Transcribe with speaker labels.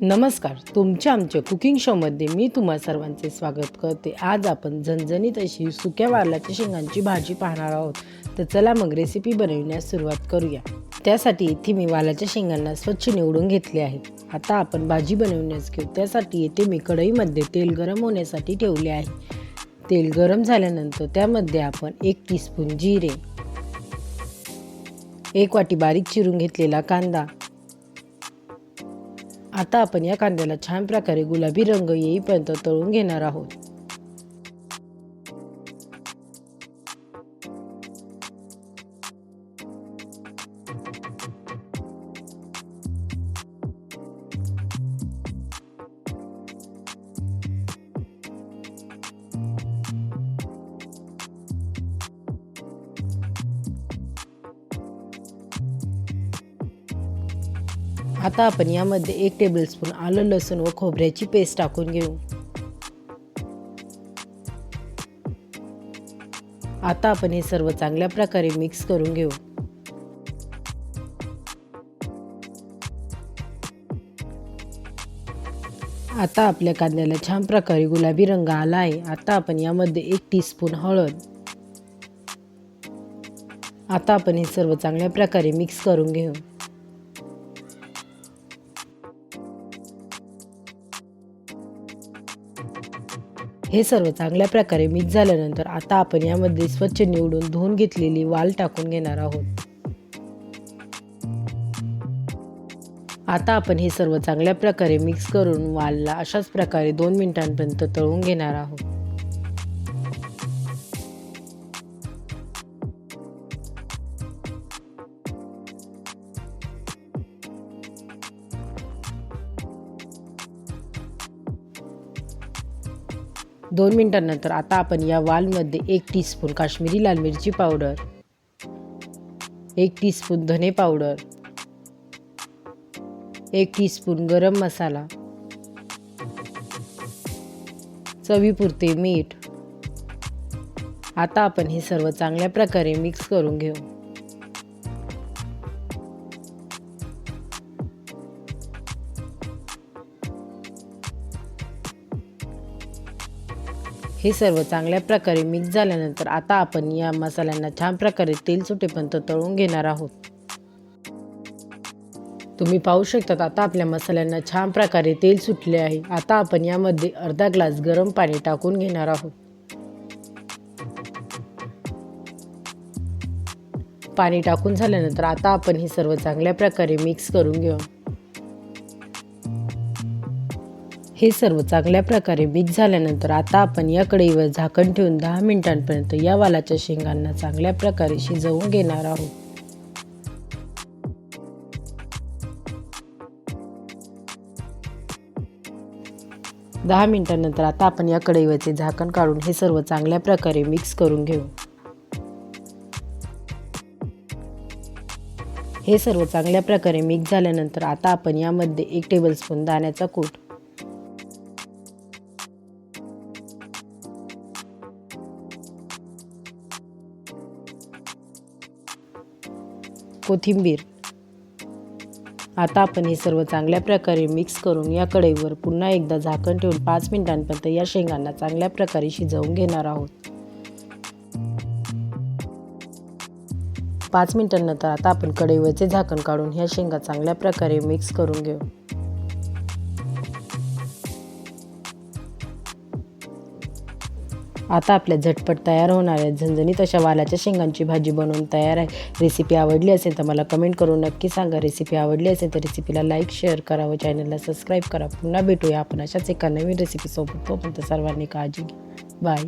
Speaker 1: नमस्कार तुमच्या आमच्या कुकिंग शोमध्ये मी तुम्हा सर्वांचे स्वागत करते. आज आपण झणझणीत अशी सुक्या वालाच्या शेंगांची भाजी पाहणार आहोत. तर चला मग रेसिपी बनवण्यास सुरुवात करूया. त्यासाठी इथे मी वालाच्या शेंगांना स्वच्छ निवडून घेतले आहेत. आता आपण भाजी बनवण्यास घेऊ. त्यासाठी येथे मी कढईमध्ये तेल गरम होण्यासाठी ठेवले आहे. तेल गरम झाल्यानंतर त्यामध्ये आपण एक टीस्पून जिरे एक वाटी बारीक चिरून घेतलेला कांदा आता आपण या कांद्याला छान प्रकारे गुलाबी रंग येईपर्यंत तळून घेणार आहोत. आता आपण यामध्ये एक टेबलस्पून आलं लसूण व खोबऱ्याची पेस्ट टाकून घेऊ. आता आपण हे सर्व चांगल्या प्रकारे मिक्स करून घेऊ. आता आपल्या कांद्याला छान प्रकारे गुलाबी रंग आला आहे. आता आपण यामध्ये एक टीस्पून हळद. आता आपण हे सर्व चांगल्या प्रकारे मिक्स करून घेऊ. हे सर्व चांगल्या प्रकारे मिक्स झाल्यानंतर आता आपण यामध्ये स्वच्छ निवडून धुवून घेतलेली वाल टाकून घेणार आहोत. आता आपण हे सर्व चांगल्या प्रकारे मिक्स करून वालला अशाच प्रकारे दोन मिनिटांपर्यंत तळून घेणार आहोत. दोन मिनिटांनंतर आता आपण या वालमध्ये एक टीस्पून काश्मीरी लाल मिरची पावडर एक टीस्पून धने पावडर एक टीस्पून गरम मसाला चवीपुरते मीठ. आता आपण हे सर्व चांगल्या प्रकारे मिक्स करून घेऊ. हे सर्व चांगल्या प्रकारे मिक्स झाल्यानंतर आता आपण या मसाल्यांना छान प्रकारे तेल सुटेपर्यंत तळून घेणार आहोत. तुम्ही पाहू शकतात आता आपल्या मसाल्यांना छान प्रकारे तेल सुटले आहे. आता आपण यामध्ये अर्धा ग्लास गरम पाणी टाकून घेणार आहोत. पाणी टाकून झाल्यानंतर आता आपण हे सर्व चांगल्या प्रकारे मिक्स करून घेऊ. हे सर्व चांगल्या प्रकारे मिक्स झाल्यानंतर आता आपण या कढईवर झाकण ठेवून दहा मिनिटांपर्यंत या वालाच्या शेंगांना चांगल्या प्रकारे शिजवून घेणार आहोत. दहा मिनिटानंतर आता आपण या कढईवरचे झाकण काढून हे सर्व चांगल्या प्रकारे मिक्स करून घेऊ. हे सर्व चांगल्या प्रकारे मिक्स झाल्यानंतर आता आपण यामध्ये एक टेबलस्पून दाण्याचा कूट कोथिंबीर. आता आपण हे सर्व चांगल्या प्रकारे मिक्स करून या कढईवर पुन्हा एकदा झाकण ठेवून पाच मिनिटांपर्यंत या शेंगांना चांगल्या प्रकारे शिजवून घेणार आहोत. पाच मिनिटांनंतर आता आपण कढईवरचे झाकण काढून ह्या शेंगा चांगल्या प्रकारे मिक्स करून घेऊ. आता आपल्या झटपट तयार होणाऱ्या झणझणीत अशा वालाच्या शेंगांची भाजी बनवून तयार आहे. रेसिपी आवडली असेल तर मला कमेंट करून नक्की सांगा. रेसिपी आवडली असेल तर रेसिपीला लाईक शेअर करा व चॅनलला सबस्क्राईब करा. पुन्हा भेटूया आपण अशाच एका नवीन रेसिपीसोबत तोपर्यंत सर्वांनी काळजी घ्या. बाय